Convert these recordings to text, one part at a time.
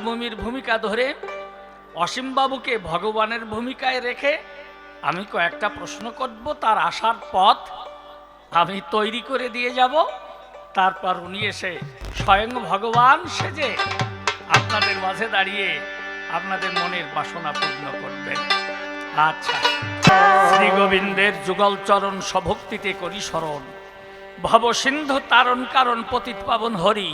নারদমুমির ভূমিকা ধরে অসীমবাবুকে ভগবানের ভূমিকায় রেখে আমি কয়েকটা প্রশ্ন করব, তার আসার পথ আমি তৈরি করে দিয়ে যাব। তারপর উনি এসে স্বয়ং ভগবান সেজে আপনাদের মাঝে দাঁড়িয়ে আপনাদের মনের বাসনা পূর্ণ করবেন। আচ্ছা শ্রী গোবিন্দের যুগল চরণ সভক্তিতে করি স্মরণ। ভব সিন্ধু তারণ কারণ পতিত পাবন হরি।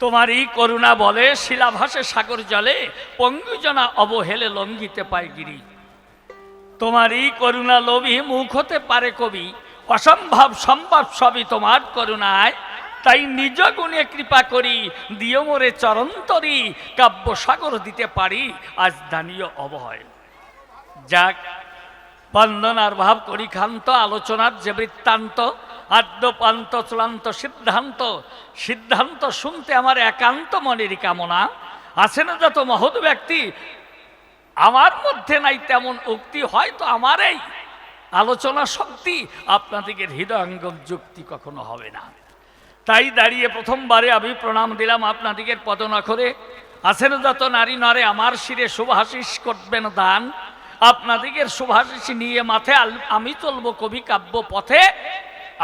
তোমারই করুণা বলে শিলাভাসে সাগর জলে পঙ্গুজনা অবহেলে লঙ্ঘিতে পায় গিরি। তোমারই করুণা লোভী মুখ হতে পারে কবি, অসম্ভব সম্ভব সবই তোমার করুণায়। তাই নিজ গুণে কৃপা করি, দিও মোরে চরন্তরি, কাব্য সাগর দিতে পারি, আজ দানীয় অবয়। যাক, বন্দনার ভাব করি ক্ষান্ত, আলোচনার যে বৃত্তান্ত আদ্যপান্ত চূড়ান্ত সিদ্ধান্ত। সিদ্ধান্ত শুনতে আমার একান্ত মনের কামনা। আছে না যত মহৎ ব্যক্তি? আমার মধ্যে নাই তেমন উক্তি, হয়তো আমার এই আলোচনা শক্তি আপনাদিগের হৃদয়ঙ্গম যুক্তি কখনো হবে না। তাই দাঁড়িয়ে প্রথমবারে আমি প্রণাম দিলাম আপনাদিগের পদনখরে। আছেন যত নারী নরে, আমার শিরে শুভাশিস করবেন দান। আপনাদিগের শুভাশিস নিয়ে মাথে আমি চলবো কবি কাব্য পথে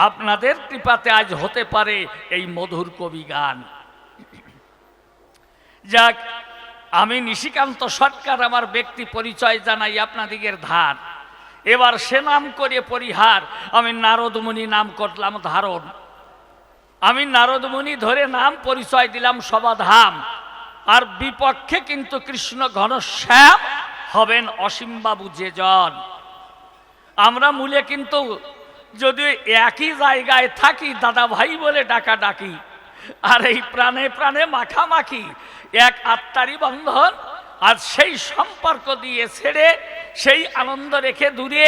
আপনাদের কৃপাতে আজ হতে পারে এই মধুর কবি গান। যাক, আমি নিশিকান্ত সরকার আমার ব্যক্তি পরিচয় জানাই আপনাদিগের ধার। এবার সে নাম করে পরিহার, আমি নারদমুনি নাম করলাম ধারণ। আমি নারদমুনি ধরে নাম পরিচয় দিলাম সবাধাম আর বিপক্ষে কিন্তু কৃষ্ণ ঘনশ্যাম হবেন অসীমবাবু যে জন। আমরা মূলে কিন্তু যদি একই জায়গায় থাকি দাদা ভাই বলে ডাকা ডাকি আর এই প্রাণে প্রাণে মাখামাখি, এক আত্মারই বন্ধন, আর সেই সম্পর্ক দিয়ে ছেড়ে, সেই আনন্দ রেখে দূরে,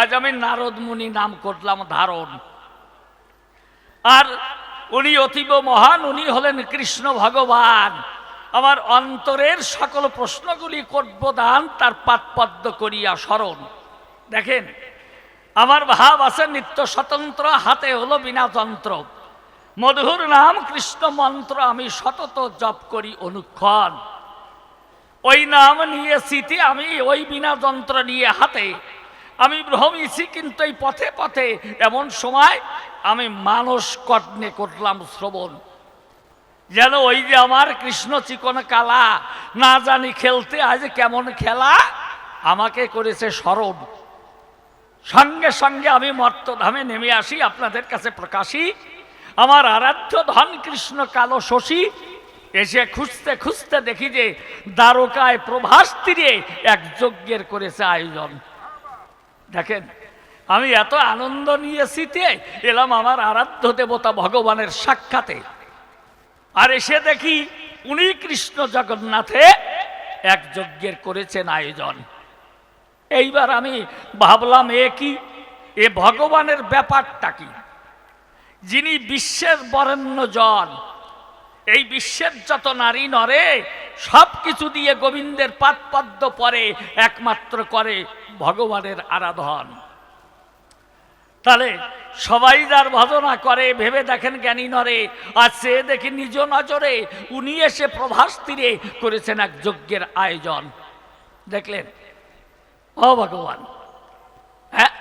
আজ আমি নারদ মুনি নাম করলাম ধারণ। আর উনি অতীব মহান, উনি হলেন কৃষ্ণ ভগবান। আমার অন্তরের সকল প্রশ্নগুলি করব দান তার পাতপদ্ম করিয়া স্মরণ। দেখেন আমার ভাব আছে নিত্য স্বতন্ত্র, হাতে হলো বিনা যন্ত্র। মধুর নাম কৃষ্ণ মন্ত্র আমি সতত জপ করি অনুক্ষণ। ওই নাম নিয়ে স্মৃতি আমি, ওই বিনা যন্ত্র নিয়ে হাতে। আমি ভ্রমিছি কিন্তু এই পথে পথে, এমন সময় আমি মানস কর্ণে করলাম শ্রবণ। যেন ওই যে আমার কৃষ্ণ চিকন কালা, না জানি খেলতে আজ কেমন খেলা, আমাকে করেছে স্মরণ। সঙ্গে সঙ্গে আমি মর্তধামে নেমে আসি, আপনাদের কাছে প্রকাশী। আমার আরাধ্য ধন কৃষ্ণ কালো শশী এসে খুঁজতে খুঁজতে দেখি যে দ্বারকায় প্রভাস তীরে এক যজ্ঞের করেছে আয়োজন। দেখেন, আমি এত আনন্দ নিয়েছি তে এলাম আমার আরাধ্য দেবতা ভগবানের সাক্ষাতে। আর এসে দেখি উনি কৃষ্ণ জগন্নাথে এক যজ্ঞের করেছেন আয়োজন। এইবার আমি ভাবলাম, এ কি? এ ভগবানের ব্যাপারটা কি? যিনি বিশ্বের বরেণ্য জন, এই বিশ্বের যত নারী নরে, সব কিছু দিয়ে গোবিন্দের পাদ পদ্ম পরে একমাত্র করে ভগবানের আরাধন। তাহলে সবাই যার ভজনা করে, ভেবে দেখেন জ্ঞানী নরে, আর সে দেখি নিজ নজরে উনি এসে প্রভাস তীরে করেছেন এক যজ্ঞের আয়োজন। দেখলেন ও ভগবান। হ্যাঁ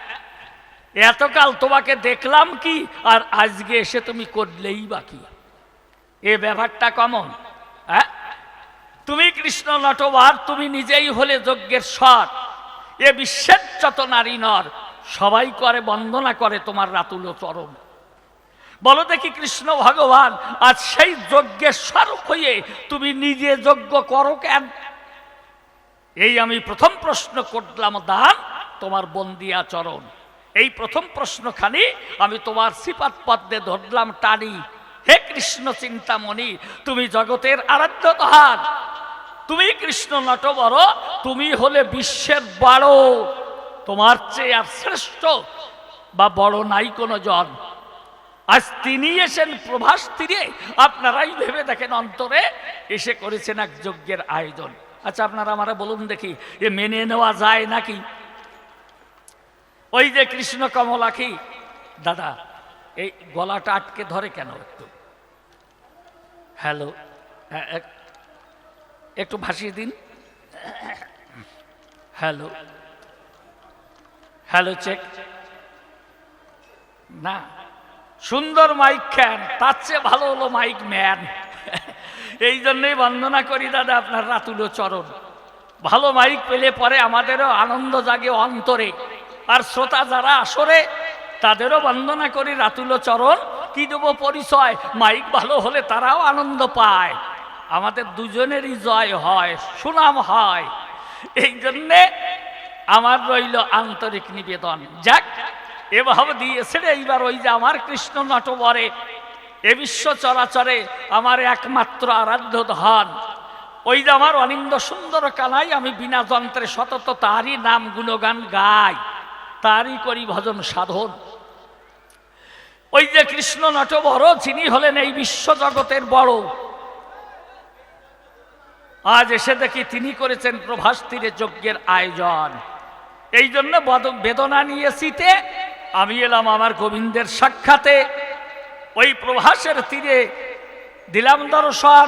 এতকাল তোমাকে দেখলাম কি, আর আজকে এসে তুমি করলেই বাকি এ ব্যাপারটা কমন? হ্যাঁ তুমি কৃষ্ণ নটবার, তুমি নিজেই হলে যজ্ঞের স্বর। এ বিশ্বের যত নারী নর, সবাই করে, বন্দনা করে তোমার রাতুল চরণ। বলো দেখি কৃষ্ণ ভগবান আজ সেই যজ্ঞের স্বরূপ হয়ে তুমি নিজে যজ্ঞ করো কেন? এই আমি প্রথম প্রশ্ন করলাম, দান, তোমার বন্দিয়া চরণ এই প্রথম প্রশ্নখানি আমি তোমার শ্রীপাদ পদ্মে ধরলাম, টানি। হে কৃষ্ণ চিন্তামণি, তুমি জগতের আরাধ্য তাহার। তুমি কৃষ্ণ নটবর, তুমি হলে বিশ্বের বড় তোমার চেয়ে আর শ্রেষ্ঠ বা বড় নাই কোনো জন। আজ তিনি এসেন প্রভাস তীরে, আপনারাই ভেবে দেখেন অন্তরে, এসে করেছেন এক যজ্ঞের আয়োজন। আচ্ছা আপনারা আমারা বলুন দেখি, এ মেনে নেওয়া যায় নাকি? ওই যে কৃষ্ণ কমলাখি দাদা, এই গলাটা আটকে ধরে কেন একটু? হ্যালো হ্যাঁ একটু ভাসিয়ে দিন। হ্যালো হ্যালো চেক না, সুন্দর মাইক খ্যান তার চেয়ে ভালো হলো মাইক ম্যান এই জন্যই বন্দনা করি, দাদা, আপনার রাতুলো চরণ। ভালো মাইক পেলে পরে আমাদেরও আনন্দ জাগে অন্তরে। আর শ্রোতা যারা আসরে, তাদেরও বন্দনা করি রাতুলো চরণ। কি দেবো পরিচয়? মাইক ভালো হলে তারাও আনন্দ পায়। আমাদের দুজনেরই জয় হয়, সুনাম হয়। এই জন্যে আমার রইল আন্তরিক নিবেদন। যাক, এভাবে দিয়েছে এইবার ওই যে আমার কৃষ্ণ নটবরে। এ বিশ্ব চরাচরে আমার একমাত্র আরাধ্য ধন। ওই যে আমার অনিন্দ সুন্দর কানাই আমি বিনা যন্ত্রে সতত তারই নাম গুণগান গাই, তারই করি ভজন সাধন। ওই যে কৃষ্ণ নট বড় যিনি হলেন এই বিশ্ব জগতের বড়। আজ এসে দেখি তিনি করেছেন প্রভাস তীরে যজ্ঞের আয়োজন। এই জন্য বদ- বেদনা নিয়ে শীতে আমি এলাম আমার গোবিন্দের সাক্ষাতে। ওই প্রভাসের তীরে দিলাম দর্শন।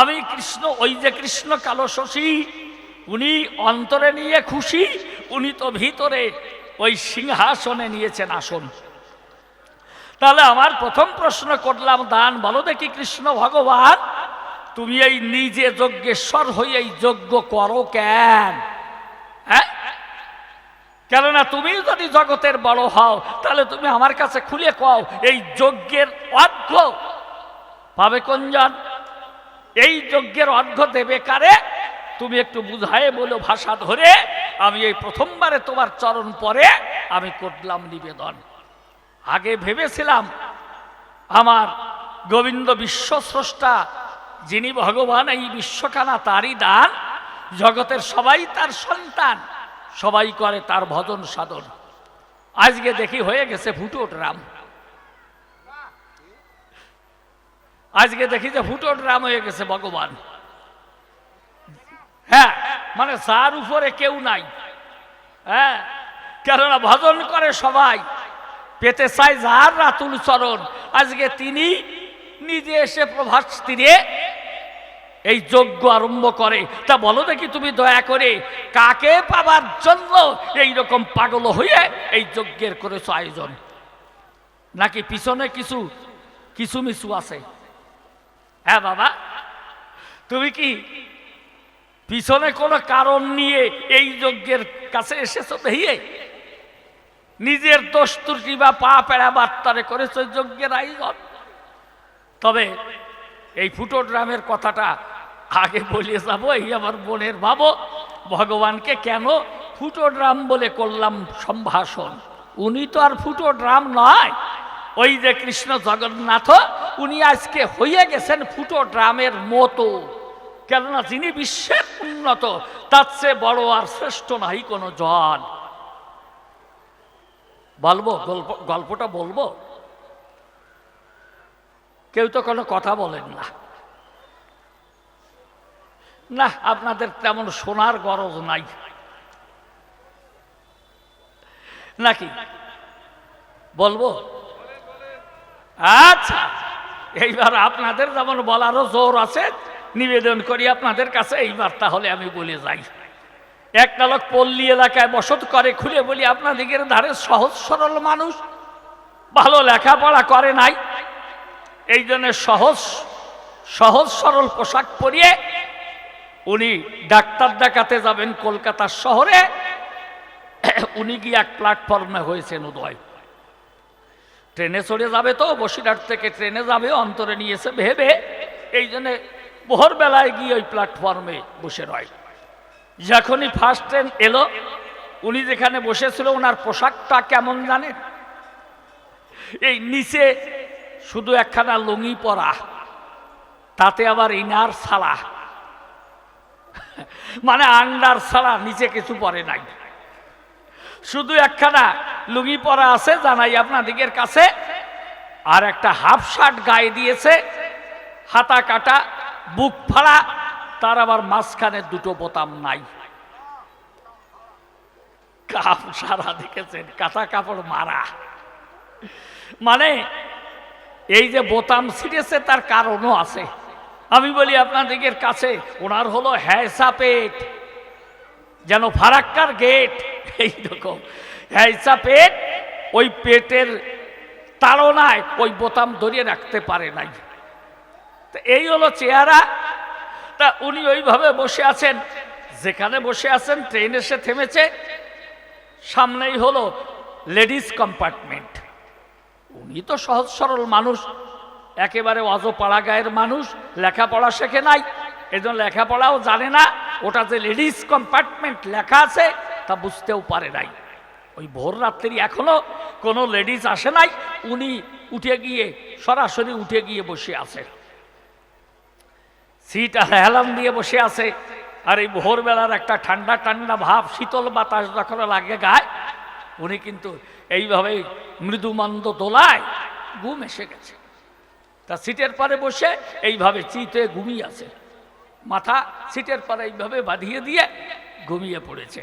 আমি কৃষ্ণ, ওই যে কৃষ্ণ কালো শশী, উনি অন্তরে নিয়ে খুশি, উনি তো ভিতরে ওই সিংহাসনে নিয়েছেন আসন। তাহলে আমার প্রথম প্রশ্ন করলাম, দান বলো দেখি কৃষ্ণ ভগবান, তুমি এই নিজে যজ্ঞেশ্বর হয়ে এই যজ্ঞ করো কেন? হ্যাঁ? কেননা তুমি যদি জগতের বড় হও তাহলে তুমি আমার কাছে খুলে কও, এই যজ্ঞের অর্ঘ পাবে কোনজন এই যজ্ঞের অর্ঘ দেবে কারে? তুমি একটু বুঝায় বলো ভাষা ধরে, আমি এই প্রথমবারে তোমার চরণ পরে আমি করলাম নিবেদন। আগে ভেবেছিলাম আমার গোবিন্দ বিশ্বস্রষ্টা, যিনি ভগবান, এই বিশ্বখানা তারই দান, জগতের সবাই তার সন্তান, সবাই করে তার ভজন সাধন। আজকে দেখি হয়ে গেছে ফুটোট রাম আজকে দেখি যে ফুটোট রাম হয়ে গেছে ভগবান। হ্যাঁ মানে যার উপরে কেউ নাই। হ্যাঁ কেননা ভজন করে সবাই। পেতে চায় যার রাতুল চরণ। আজকে তিনি নিজে এসে প্রভাস তীরে এই যজ্ঞ আরম্ভ করে। তা বলো দেখি তুমি দয়া করে, কাকে পাবার জন্য এই রকম পাগল হয়ে এই যজ্ঞের করেছ আয়োজন? নাকি পিছনে কিছু কিছু মিছু আছে? হ্যাঁ বাবা, তুমি কি পিছনে কোনো কারণ নিয়ে এই যজ্ঞের কাছে এসেছ দেখিয়ে? নিজের দোষ, ত্রুটি বা পা পেড়া বার্তারে করেছ যজ্ঞের আয়োজন? তবে এই ফুটো ড্রামের কথাটা আগে বলে যাব, এই আমার বোনের ভাবো ভগবানকে কেন ফুটো ড্রাম বলে করলাম সম্ভাষণ? উনি তো আর ফুটো ড্রাম নয়। ওই যে কৃষ্ণ জগন্নাথ, উনি আজকে হয়ে গেছেন ফুটো ড্রামের মতো। কেননা যিনি বিশ্বের উন্নত, তার চেয়ে বড় আর শ্রেষ্ঠ নাই কোনো জন। বলব, গল্প, গল্পটা বলব? কেউ তো কোনো কথা বলেন না। না, আপনাদের তেমন শোনার গরজ নাই। নাকি? বলব? আচ্ছা এইবার আপনাদের যেমন বলারও জোর আছে, নিবেদন করি আপনাদের কাছে, এইবার তাহলে আমি বলে যাই। একটা লোক পল্লী এলাকায় বসত করে, খুলে বলি আপনাদের ধারে সহজ সরল মানুষ, ভালো লেখাপড়া করে নাই? এই জন্য সহজ সহজ সরল পোশাক পরিয়ে উনি ডাক্তার দেখাতে যাবেন কলকাতার শহরে। উনি গিয়ে এক প্ল্যাটফর্মে হয়েছেন উদয়। ট্রেনে চড়ে যাবে তো, বসিরহাট থেকে ট্রেনে যাবে, অন্তরে নিয়েছে ভেবে এই জন্যে ভোরবেলায় গিয়ে ওই প্ল্যাটফর্মে বসে রয়। যখনই ফার্স্ট ট্রেন এলো, উনি যেখানে বসেছিল, ওনার পোশাকটা কেমন জানেন? এই নিচে শুধু একখানা লুঙ্গি পরা, তাতে আবার ইনার ছাড়া মানে আন্ডার ছাড়া নিচে কিছু পরে নাই। শুধু একখানা লুঙ্গি পরা আছে, জানাই আপনাদের কাছে, আর একটা হাফ শার্ট গায়ে দিয়েছে, হাতা কাটা, বুক ফাড়া, তার আবার মাঝখানে দুটো বোতাম নাই। কাপ সারা দেখেছেন, কাঁথা কাপড় মারা। মানে এই যে বোতাম ছিঁড়েছে, তার কারণও আছে। আমি বলি আপনাদের কাছে, ওনার হলো হ্যাসা পেট। যেন ফারাক্কার গেট এইরকম হ্যাসা পেট ওই পেটের তাড়নায় ওই বোতাম ধরিয়ে রাখতে পারে নাই। তো এই হলো চেহারা। তা উনি ওইভাবে বসে আছেন, যেখানে বসে আছেন, ট্রেন এসে থেমেছে। সামনেই হলো লেডিস কম্পার্টমেন্ট। উনি তো সহজ সরল মানুষ একেবারে অজ পাড়া গায়ের মানুষ, লেখাপড়া শেখে নাই। এজন্য লেখাপড়াও জানে না। ওটা যে লেডিস কম্পার্টমেন্ট লেখা আছে, তা বুঝতেও পারে নাই। ওই ভোর রাত্রি এখনও কোনো লেডিস আসে নাই। উনি উঠে গিয়ে, সরাসরি উঠে গিয়ে বসে আছে। সিট হেলাম দিয়ে বসে আছে। আর এই ভোরবেলার একটা ঠান্ডা ঠান্ডা ভাব, শীতল বাতাস যখন লাগে গায়ে, উনি কিন্তু এইভাবে মৃদুমন্দ দোলায় ঘুম এসে গেছে। তা সিটের পরে বসে এইভাবে চিতে ঘুমিয়ে আছে। মাথা সিটের পরে এইভাবে বাঁধিয়ে দিয়ে ঘুমিয়ে পড়েছে।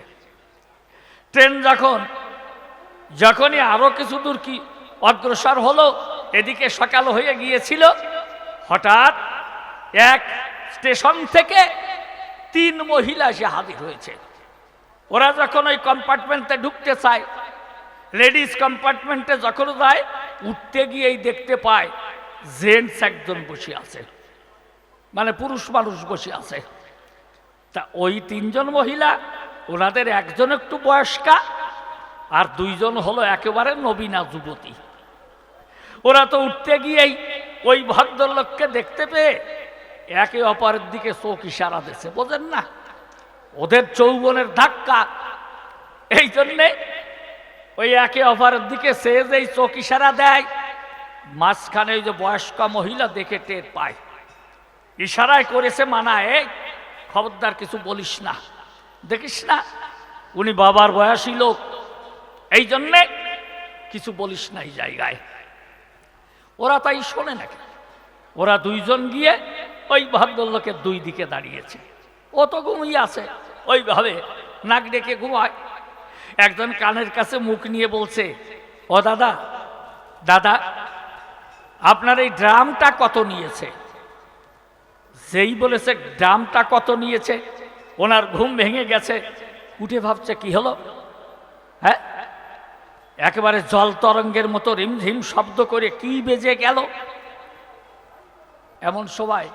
ট্রেন যখন, যখনই আরও কিছু দূর কি অগ্রসর হলো, এদিকে সকাল হয়ে গিয়েছিল, হঠাৎ এক স্টেশন থেকে তিন মহিলা এসে হাজির হয়েছে। ওরা যখন ওই কম্পার্টমেন্টে ঢুকতে চায় লেডিস কম্পার্টমেন্টে যখন যায়, উঠতে গিয়েই দেখতে পায় জেন্টস একজন বসে আছে। মানে পুরুষ মানুষ বসে আছে। তা ওই তিনজন মহিলা, ওনাদের একজন একটু বয়স্কা, আর দুইজন হলো একেবারে নবীনা যুবতী। ওরা তো উঠতে গিয়েই ওই ভদ্রলোককে দেখতে পেয়ে একে অপরের দিকে চোখ ইশারা দিচ্ছে বোঝেন না? ওদের চৌবনের ধাক্কা। এই জন্যে ওই একে অপরের দিকে সে যেই চোখ ইশারা দেয় মাঝখানে ওই যে বয়স্ক মহিলা দেখে টের পায়। ইশারায় করেছে মানায় "এই, খবরদার কিছু বলিস না। দেখিস না উনি বাবার বয়সী লোক। এই জন্যে কিছু বলিস না এই জায়গায়। ওরা তাই শোনে নাকি? ওরা দুইজন গিয়ে ওই ভদ্রলোকের দুই দিকে দাঁড়িয়েছে। ও তো ঘুমিয়ে আছে। ওইভাবে নাক ডেকে ঘুমায়। একজন কানের কাছে মুখ নিয়ে বলছে ও দাদা দাদা আপনার এই ড্রামটা কত নিয়েছে? যেই বলেছে, ড্রামটা কত নিয়েছে? ওনার ঘুম ভেঙে গেছে। উঠে ভাবছে, কি হলো? হ্যাঁ? একেবারে জল তরঙ্গের মতো রিমঝিম শব্দ করে কি বেজে গেল? এমন সময়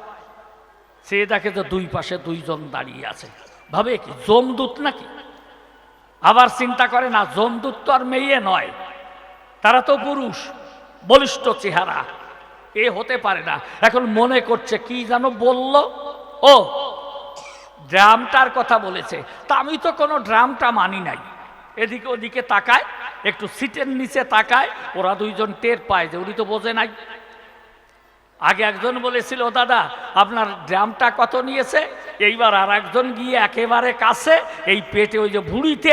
সে দেখে যে দুই পাশে দুইজন দাঁড়িয়ে আছে। ভাবে কি, জমদূত নাকি? আবার চিন্তা করে, না, জমদূত তো আর মেয়ে নয়, তারা তো পুরুষ। বলিষ্ঠ চেহারা। এ হতে পারে না। এখন মনে করছে, কি যেন বলল? ও, ড্রামটার কথা বলেছে। তা আমি তো কোনো ড্রামটা মানি নাই। এদিকে ওদিকে তাকায়, একটু সিটের নিচে তাকায়, ওরা দুইজন টের পায় যে উনি তো বোঝে নাই। আগে একজন বলেছিল, "ও দাদা, আপনার ড্রামটা কত নিয়েছে? এইবার আর একজন গিয়ে একেবারে কাছে, এই পেটে ওই যে ভুড়িতে,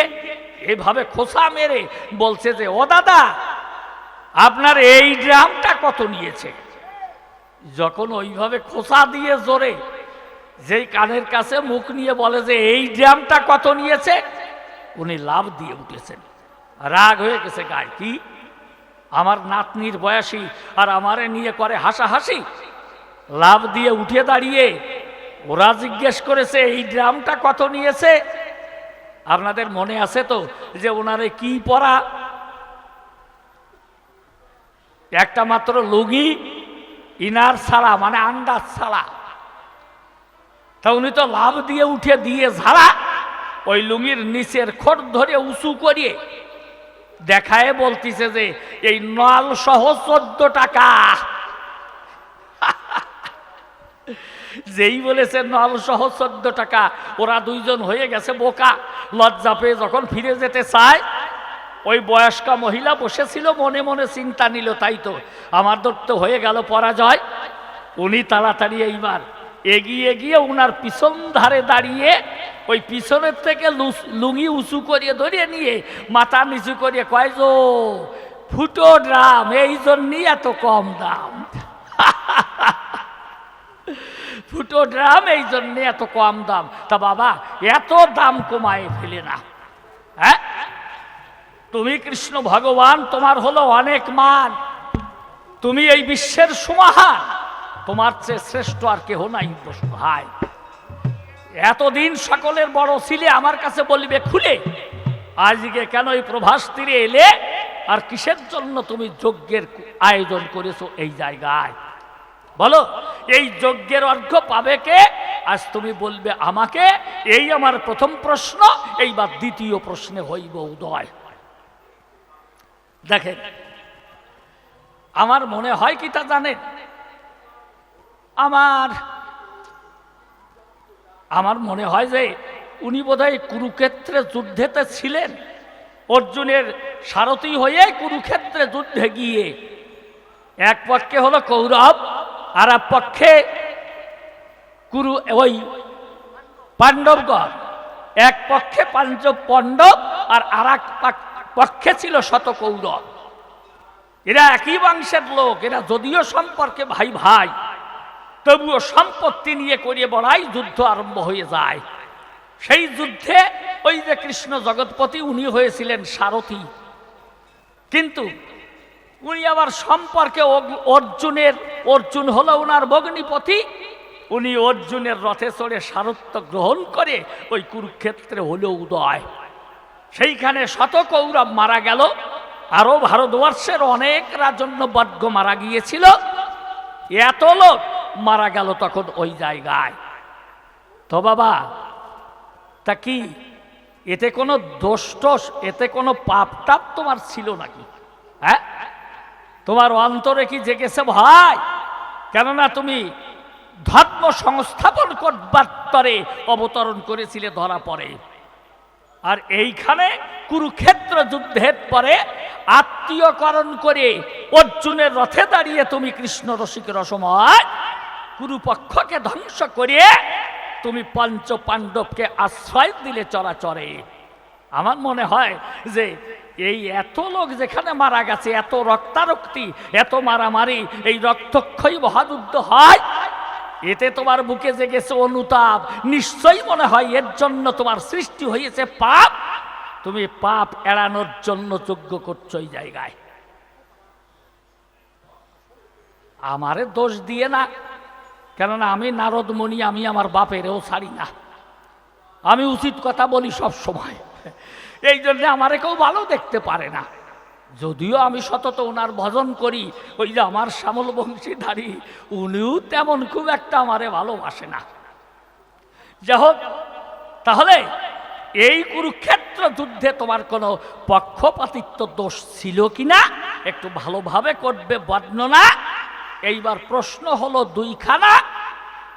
এভাবে খোসা মেরে বলছে যে, ও দাদা আপনার এই ড্রামটা কত নিয়েছে? যখন ওইভাবে খোসা দিয়ে জোরে যেই কানের কাছে মুখ নিয়ে বলে যে এই ড্রামটা কত নিয়েছে, উনি লাভ দিয়ে উঠেছেন। রাগ হয়ে গেছে গায়ে। কি? আমার নাতনির বয়সী আর আমারে নিয়ে করে হাসাহাসি? লাভ দিয়ে উঠে দাঁড়িয়ে ওরা জিজ্ঞেস করেছে, এই ড্রামটা কত নিয়েছে? আপনাদের মনে আছে তো যে ওনারে কি পরা একটা মাত্র লুঙ্গি ইনার ছাড়া মানে আন্দাজ ছাড়া। তা উনি তো লাভ দিয়ে উঠে দিয়ে ঝাড়া, ওই লুঙ্গির নিচের খোট ধরে উঁচু করিয়ে দেখায় বলতিছে যে, এই নল সহ চোদ্দ টাকা। যেই বলেছে নল সহ চোদ্দ টাকা, ওরা দুইজন হয়ে গেছে বোকা। লজ্জা পেয়ে যখন ফিরে যেতে চায় ওই বয়স্কা মহিলা বসেছিল, মনে মনে চিন্তা নিল, তাই তো। আমার তো হয়ে গেল পরাজয়। উনি তাড়াতাড়ি এইবার এগিয়ে গিয়ে উনার পিছন ধারে দাঁড়িয়ে ওই পিছনের থেকে লুঙ্গি উঁচু করিয়ে ধরিয়ে নিয়ে, মাথা নিচু করিয়ে কয় ফুটো ড্রাম, এই জন্যই এত কম দাম। ফুটো ড্রাম, এই জন্য এত কম দাম। তা বাবা, এত দাম কমায় ফেলে না। হ্যাঁ? তুমি কৃষ্ণ ভগবান, তোমার হলো অনেক মান। তুমি এই বিশ্বের সমাহার তোমার চেয়ে শ্রেষ্ঠ আর কেহ নাই ভাই। এতদিন সকলের বড় ছিলে আমার কাছে বলিবে, খুলে, আজকে কেন এই প্রভাস তীরে এলে? আর কিসের জন্য তুমি যজ্ঞের আয়োজন করেছ এই জায়গায়? বলো, এই যজ্ঞের অর্ঘ্য পাবে কে? আজ তুমি বলবে আমাকে, এই আমার প্রথম প্রশ্ন, এইবার দ্বিতীয় প্রশ্নে হইব উদয়। দেখেন, আমার মনে হয় কি তা জানেন? আমার আমার মনে হয় যে উনি বোধহয় কুরুক্ষেত্রে যুদ্ধেতে ছিলেন। অর্জুনের সারথী হয়ে কুরুক্ষেত্রে যুদ্ধে গিয়ে এক পক্ষে হলো কৌরব, আর এক পক্ষে কুরু, ওই পাণ্ডবগণ। এক পক্ষে পাঞ্চব পাণ্ডব আর আর এক পক্ষে ছিল শত কৌরব এরা একই বংশের লোক, এরা যদিও সম্পর্কে ভাই ভাই, তবুও সম্পত্তি নিয়ে করিয়ে বড়াই যুদ্ধ আরম্ভ হয়ে যায়। সেই যুদ্ধে ওই যে কৃষ্ণ জগৎপতি, উনি হয়েছিলেন সারথী। কিন্তু উনি আবার সম্পর্কে অর্জুনের, অর্জুন হলো ওনার ভগ্নিপতি। উনি অর্জুনের রথে চড়ে সারত্ব গ্রহণ করে ওই কুরুক্ষেত্রে হলো উদয়। সেইখানে শত কৌরব মারা গেল। আরও ভারতবর্ষের অনেক রাজন্য বর্গ মারা গিয়েছিল। এত লোক মারা গেল তখন ওই জায়গায়। তো বাবা, তা কি এতে কোনো দোষ টোষ, এতে কোনো পাপ টাপ তোমার ছিল নাকি? হ্যাঁ? তোমার অন্তরে কি জেগেছে ভাই? কেননা তুমি ধর্ম সংস্থাপন করবার তরে অবতরণ করেছিলে ধরা পড়ে। আর এইখানে কুরুক্ষেত্র যুদ্ধের পরে আত্মীয়করণ করে অর্জুনের রথে দাঁড়িয়ে তুমি কৃষ্ণ রসিকের সময় কুরুপক্ষকে ধ্বংস করিয়ে তুমি পঞ্চ পাণ্ডবকে আশ্রয় দিলে চরাচরে। আমার মনে হয় যে এই এত লোক যেখানে মারা গেছে, এত রক্তারক্তি, এত মারামারি, এই রক্তক্ষয়ী মহাযুদ্ধ হয় এতে তোমার বুকে জেগেছে অনুতাপ। নিশ্চয়ই মনে হয় এর জন্য তোমার সৃষ্টি হয়েছে পাপ। তুমি পাপ এড়ানোর জন্য যোগ্য করছ এই জায়গায়। আমারে দোষ দিয়ে না। কেননা আমি নারদ মণি আমি আমার বাপেরও ছাড়ি না। আমি উচিত কথা বলি সব সময়। এই জন্য আমারে কেউ ভালো দেখতে পারে না। যদিও আমি সতত ওনার ভজন করি, ওই যে আমার শ্যামল বংশীধারী উনিও তেমন খুব একটা আমারে ভালোবাসে না। যাই হোক, তাহলে এই কুরুক্ষেত্র যুদ্ধে তোমার কোনো পক্ষপাতিত্ব দোষ ছিল কিনা একটু ভালোভাবে করবে বর্ণনা। এইবার প্রশ্ন হলো দুইখানা,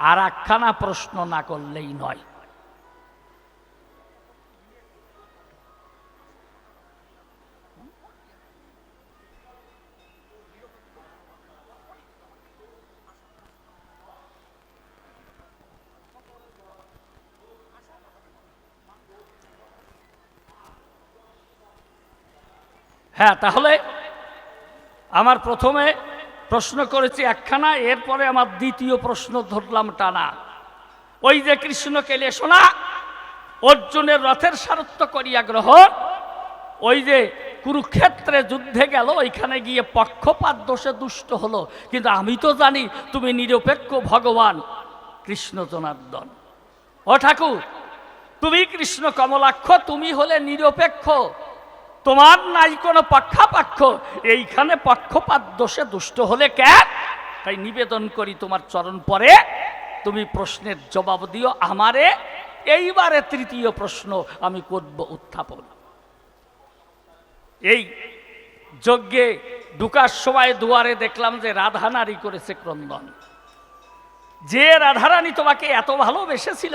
আর একখানা প্রশ্ন না করলেই নয়। হ্যাঁ তাহলে আমার প্রথমে প্রশ্ন করেছি একখানা, এরপরে আমার দ্বিতীয় প্রশ্ন ধরলাম টানা। ওই যে কৃষ্ণকে লে শোনা, অর্জুনের রথের সারত্ব করিয়া গ্রহণ ওই যে কুরুক্ষেত্রে যুদ্ধে গেল, ওইখানে গিয়ে পক্ষপাত দোষে দুষ্ট হলো। কিন্তু আমি তো জানি, তুমি নিরপেক্ষ ভগবান, কৃষ্ণ জনার্দন। ও ঠাকুর, তুমি কৃষ্ণ কমলাক্ষ, তুমি হলে নিরপেক্ষ। তোমার নাই কোনো পক্ষাপাক্ষ। এইখানে পক্ষপাত দোষে দুষ্ট হলে কেন তাই নিবেদন করি তোমার চরণ পরে। তুমি প্রশ্নের জবাব দিও আমারে। এইবারে তৃতীয় প্রশ্ন আমি করব উত্থাপন। এই যজ্ঞে ঢুকার সময় দুয়ারে দেখলাম যে রাধানারী করেছে ক্রন্দন। যে রাধারানী তোমাকে এত ভালোবেসেছিল,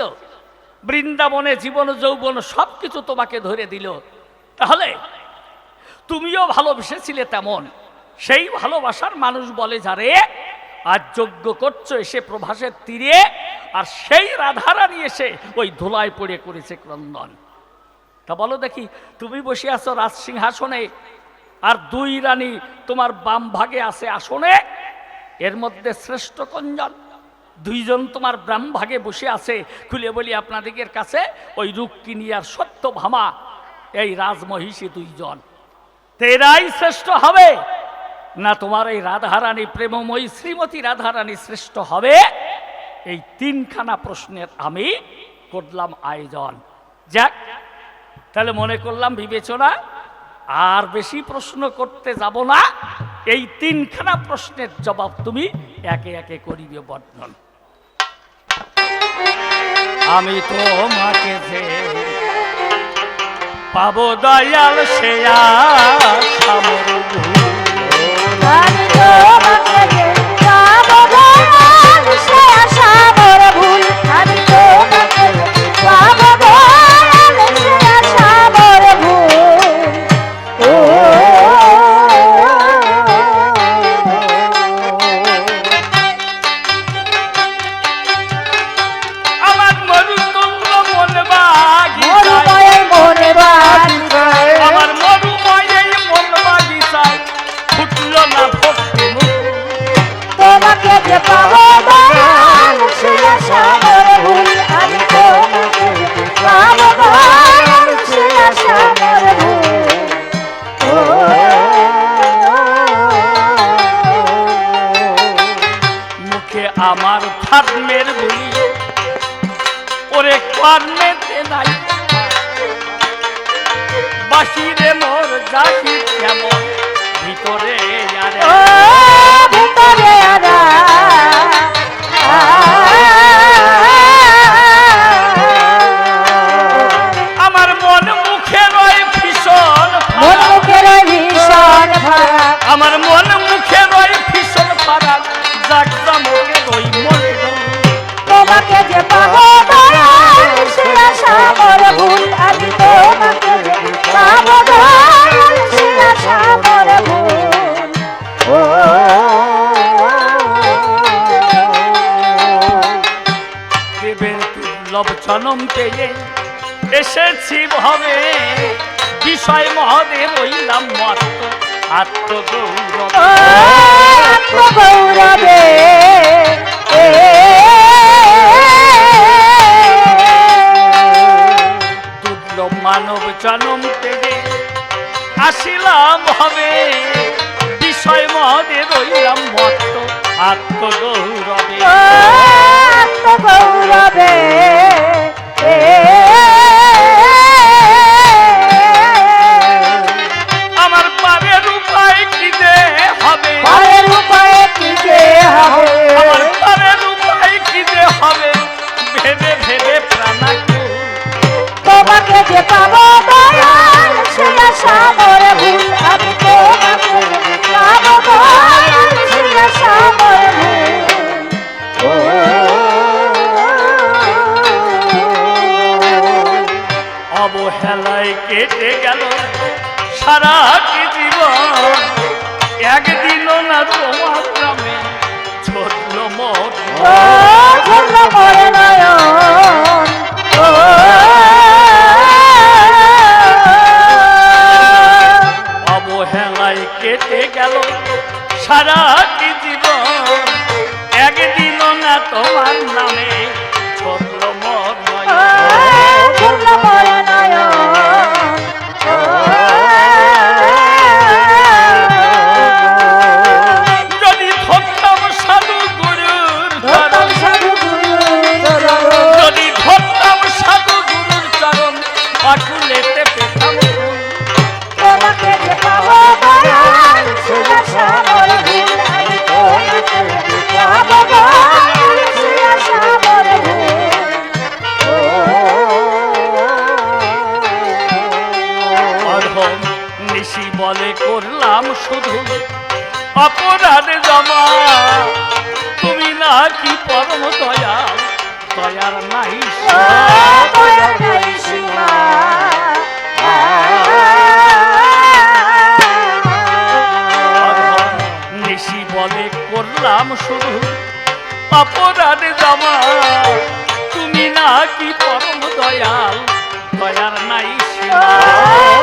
বৃন্দাবনে জীবন যৌবন সব কিছু তোমাকে ধরে দিল। তাহলে তুমিও ভালোবেসেছিলে তেমন। সেই ভালোবাসার মানুষ বলে যারে আর যজ্ঞ করছ, এসে প্রভাসের তীরে, আর সেই রাধারানী এসে ওই ধুলায় পড়ে করেছে ক্রন্দন। তা বলো দেখি, তুমি বসে আছো রাজ সিংহাসনে, আর দুই রানী তোমার বাম ভাগে আছে আসনে, এর মধ্যে শ্রেষ্ঠ কঞ্জন। দুইজন তোমার ব্রাহ্ম ভাগে বসে আছে, খুলে বলি আপনাদের কাছে, ওই রুক্মিণী আর সত্য ভামা এই রাজমহিষী দুইজন। তেরাই শ্রেষ্ঠ হবে। না তোমার এই রাধারানী প্রেমময়ী শ্রীমতী রাধারানী শ্রেষ্ঠ হবে? এই তিনখানা প্রশ্নের আমি করলাম আয়োজন। যাক, তাহলে মনে করলাম বিবেচনা, আর বেশি প্রশ্ন করতে যাব না। এই তিনখানা প্রশ্নের জবাব তুমি একে একে করিবে বর্ণন। আমি তোমাকে যে পাবো দয়াল সেয়া আমার ধর্মের বলি ওরে কর্মেতে নাই বাসিরে মোর জাহি কেমন ভিতরে দুর্লভ জনম পেয়ে এসেছি ভাবে বিষয় মহাদেব হইলাম মত্ত আত্মগৌরব। দুর্লভ মানব জনম পেয়ে আসিলাম হবে বিষয় মহাদেব হইলাম মত্ত আত্মগৌরবে। আত্মগৌরবে। আমার পারের উপায় কি যে হবে? পরের উপায় কি যে হবে? কেটে গেল সারা জীবন? একদিনও না তোমার গ্রামে ছোট মোট করলাম শুধু অপরাধ জমা তুমি না কি পরম দয়াল। দয়ার নাই সীমা।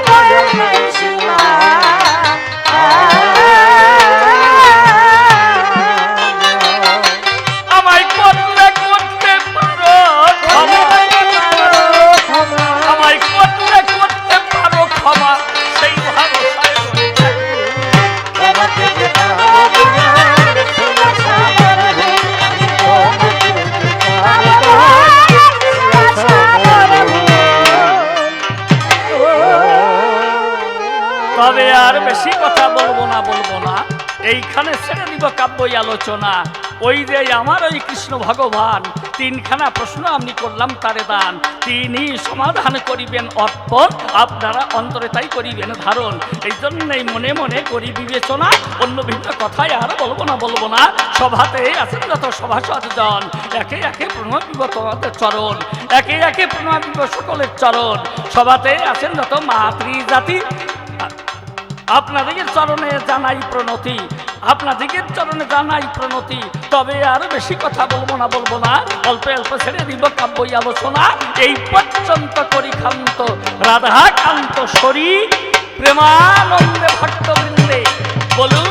দয়ার নাই সীমা। না বলব না। এইখানে ছেড়ে দিব কাব্যই আলোচনা। ওই যে আমার ওই কৃষ্ণ ভগবান, তিনখানা প্রশ্ন আমি করলাম তারে দান। তিনি সমাধান করিবেন অর্পণ, আপনারা অন্তরে তাই করিবেন ধারণ। এই জন্যই মনে মনে করি বিবেচনা, অন্য ভিন্ন কথাই আর বলব না বলব না। সভাতে আছেন যত সভাসদ জন একে একে প্রণবিব তোমাদের চরণ। একে একে প্রণবিব সকলের চরণ। সভাতে আছেন যত মাতৃ জাতি আপনাদের চরণে জানাই প্রণতি, আপনাদের চরণে জানাই প্রণতি। তবে আর বেশি কথা বলব না বলব না। অল্প অল্প ছেড়ে দিব কাব্যই আলোচনা এই পর্যন্ত করি খান্ত রাধাকান্ত শরী প্রেমানন্দে ভক্তবৃন্দে। বলুন